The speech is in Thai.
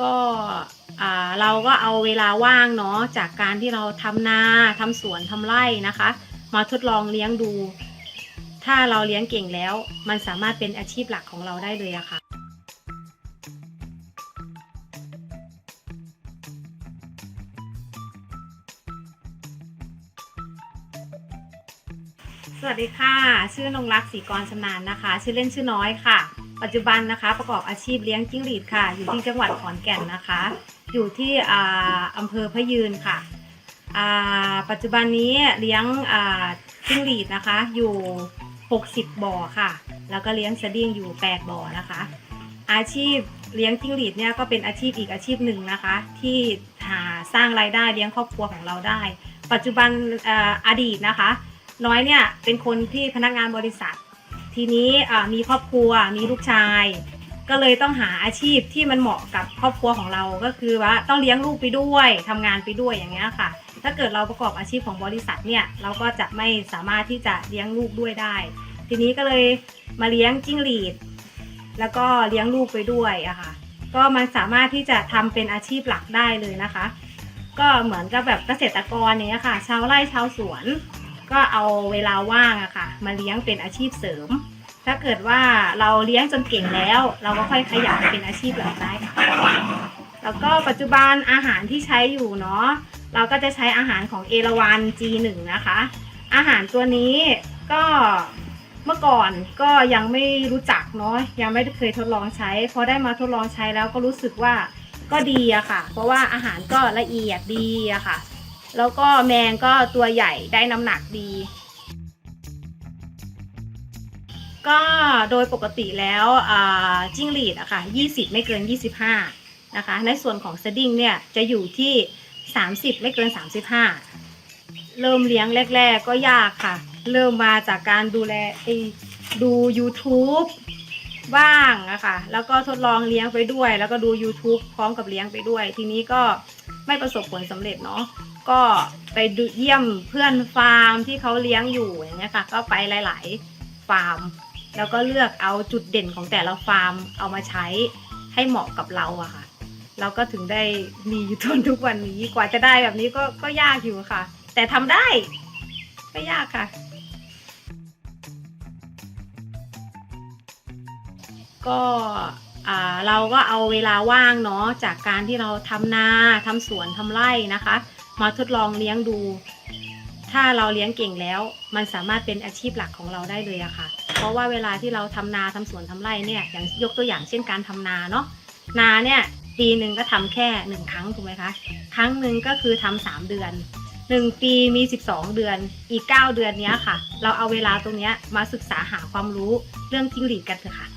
ก็เราก็เอาเวลาว่างเนาะจากการที่เราทำนาทำสวนทำไร่นะคะ มาทดลองเลี้ยงดู ถ้าเราเลี้ยงเก่งแล้ว มันสามารถเป็นอาชีพหลักของเราได้เลยอะค่ะ สวัสดีค่ะ ชื่อนงรักศรีกรชำนาญนะคะ ชื่อเล่นชื่อน้อยค่ะ ปัจจุบันนะคะ ประกอบอาชีพเลี้ยงจิ้งหรีดค่ะ อยู่ที่จังหวัดขอนแก่นนะคะ อยู่ที่อ่าอำเภอพะยืนค่ะอ่าปัจจุบันนี้เลี้ยงอ่าจิ้งหรีดนะคะ อยู่ 60 บ่อค่ะ แล้วก็เลี้ยงสดิ้งอยู่ 8 บ่อนะคะ อาชีพเลี้ยงจิ้งหรีดเนี่ยก็เป็นอาชีพอีกอาชีพหนึ่งนะคะ ที่หาสร้างรายได้เลี้ยงครอบครัวของเราได้ ปัจจุบันออดีตนะคะ น้อยเนี่ยเป็นคนที่พนักงานบริษัท ทีนี้มีครอบครัวมีลูกชาย ก็เลยต้องหาอาชีพที่มันเหมาะกับครอบครัวของเราก็คือว่าต้องเลี้ยงลูกไปด้วยทำงานไปด้วยอย่างเงี้ยค่ะ ถ้าเกิดเราประกอบอาชีพของบริษัทเนี่ยเราก็จะไม่สามารถที่จะเลี้ยงลูกด้วยได้ ทีนี้ก็เลยมาเลี้ยงจิ้งหรีด แล้วก็เลี้ยงลูกไปด้วยอะค่ะก็มันสามารถที่จะทำเป็นอาชีพหลักได้เลยนะคะ ก็เหมือนกับแบบเกษตรกรเนี้ยค่ะ ชาวไร่ชาวสวน ก็เอาเวลาว่างอะค่ะ มาเลี้ยงเป็นอาชีพเสริม ถ้าเกิดว่าเราเลี้ยงจนเก่งแล้ว เราก็ค่อยขยายเป็นอาชีพหลักได้ค่ะแล้วก็ปัจจุบันอาหารที่ใช้อยู่เนาะเราก็จะใช้อาหารของเอราวัน G1 นะคะ อาหารตัวนี้ก็เมื่อก่อนก็ยังไม่รู้จักเนาะยังไม่เคยทดลองใช้พอได้มาทดลองใช้แล้วก็รู้สึกว่าก็ดีอะค่ะ เพราะว่าอาหารก็ละเอียดดีอะค่ะ แล้วก็แมงก็ตัวใหญ่ได้น้ำหนักดี ก็โดยปกติแล้วจิ้งหรีดอะค่ะ 20 ไม่เกิน 25 นะคะ ในส่วนของสดิ้งเนี่ยจะอยู่ที่ 30 ไม่เกิน 35 เริ่มเลี้ยงแรก ๆ ก็ยากค่ะ เริ่มมาจากการดูแลเอยดู YouTube บ้างอะคะแล้วก็ทดลองเลี้ยงไปด้วย แล้วก็ดู YouTube พร้อมกับเลี้ยงไปด้วย ทีนี้ก็ไม่ประสบผลสำเร็จเนาะ ก็ไปดูเยี่ยมเพื่อนฟาร์มที่เขาเลี้ยงอยู่อย่างเงี้ยค่ะ ก็ไปหลาย ๆ ฟาร์ม แล้วก็เลือกเอาจุดเด่นของแต่ละฟาร์มเอามาใช้ให้เหมาะกับเราอะค่ะ เราก็ถึงได้มีอยู่จนทุกวันนี้กว่าจะได้แบบนี้ก็ก็ยากอยู่ค่ะ แต่ทำได้ไม่ยากค่ะ ก็อ่าเราก็เอาเวลาว่างเนาะจากการที่เราทำนาทำสวนทำไร่นะคะ มาทดลองเลี้ยงดู ถ้าเราเลี้ยงเก่งแล้ว มันสามารถเป็นอาชีพหลักของเราได้เลยอะค่ะ เพราะว่าเวลาที่เราทำนาทำสวนทำไร่เนี่ยอย่างยกตัวอย่างเช่นการทำนาเนาะนาเนี่ยปีหนึ่งก็ทำแค่หนึ่งครั้งถูกไหมคะ ครั้งหนึ่งก็คือทำสามเดือนหนึ่งปีมี 12 เดือน อีก 9 เดือนเนี้ยค่ะ เราเอาเวลาตรงเนี้ยมาศึกษาหาความรู้เรื่องจิ้งหรีดกันเถอะค่ะ